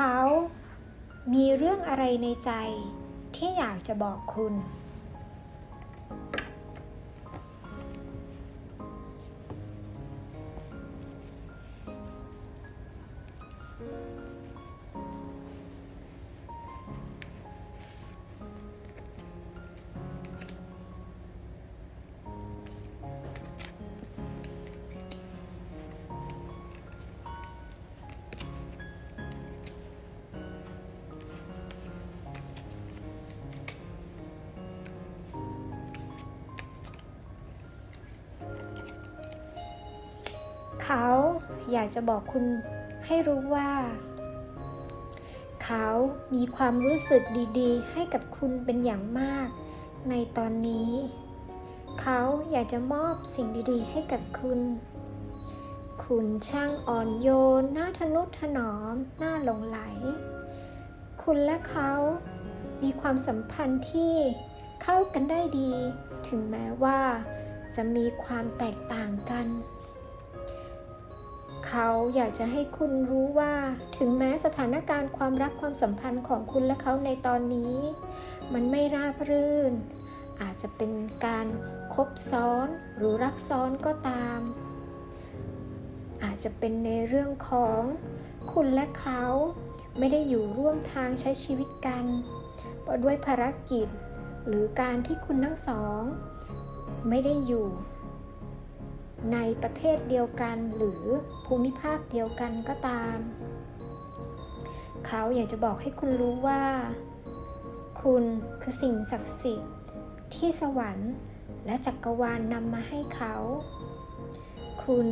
เขามีเรื่องอะไรในใจที่อยากจะบอกคุณ เขาอยากจะบอกคุณให้รู้ว่า เขามีความรู้สึกดีๆ ให้กับคุณเป็นอย่างมาก ในตอนนี้ เขาอยากจะมอบสิ่งดีๆ ให้กับคุณ คุณช่างอ่อนโยนน่าทนุถนอมน่าหลงไหล คุณและเขามีความสัมพันธ์ที่เข้ากันได้ดี ถึงแม้ว่าจะมีความแตกต่างกัน เขาอยากจะให้คุณรู้ว่า ถึงแม้สถานการณ์ความรักความสัมพันธ์ของคุณและเขาในตอนนี้ มันไม่ราบรื่น อาจจะเป็นการคบซ้อนหรือรักซ้อนก็ตาม อาจจะเป็นในเรื่องของคุณและเขาไม่ได้อยู่ร่วมทางใช้ชีวิตกันเพราะด้วยภารกิจ หรือการที่คุณทั้งสอง ไม่ได้อยู่ ในประเทศเดียวกันหรือภูมิภาคเดียวกันก็ตาม เขาอยากจะบอกให้คุณรู้ว่า คุณคือสิ่งศักดิ์สิทธิ์ ที่สวรรค์และจักรวาลนนำมาให้เขา คุณ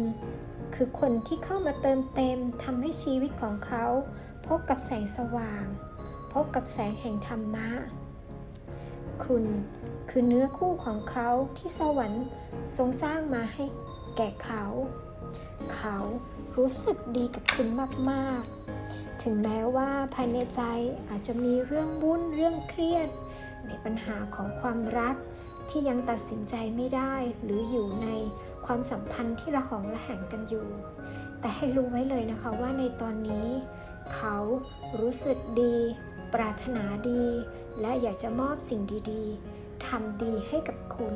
คือคนที่เข้ามาเติมเต็มทำให้ชีวิตของเขา พบกับแสงสว่าง พบกับแสงแห่งธรรมะ คุณคือเนื้อคู่ของเขาที่สวรรค์ทรงสร้างมาให้ แก่เขา เขารู้สึกดีกับคุณมากๆ ถึงแม้ว่าภายในใจอาจจะมีเรื่องวุ่นเรื่องเครียด ในปัญหาของความรักที่ยังตัดสินใจไม่ได้หรืออยู่ในความสัมพันธ์ที่ระหองระแหงกันอยู่ แต่ให้รู้ไว้เลยนะคะว่าในตอนนี้ เขารู้สึกดี ปรารถนาดี และอยากจะมอบสิ่งดีๆทำดีให้กับคุณ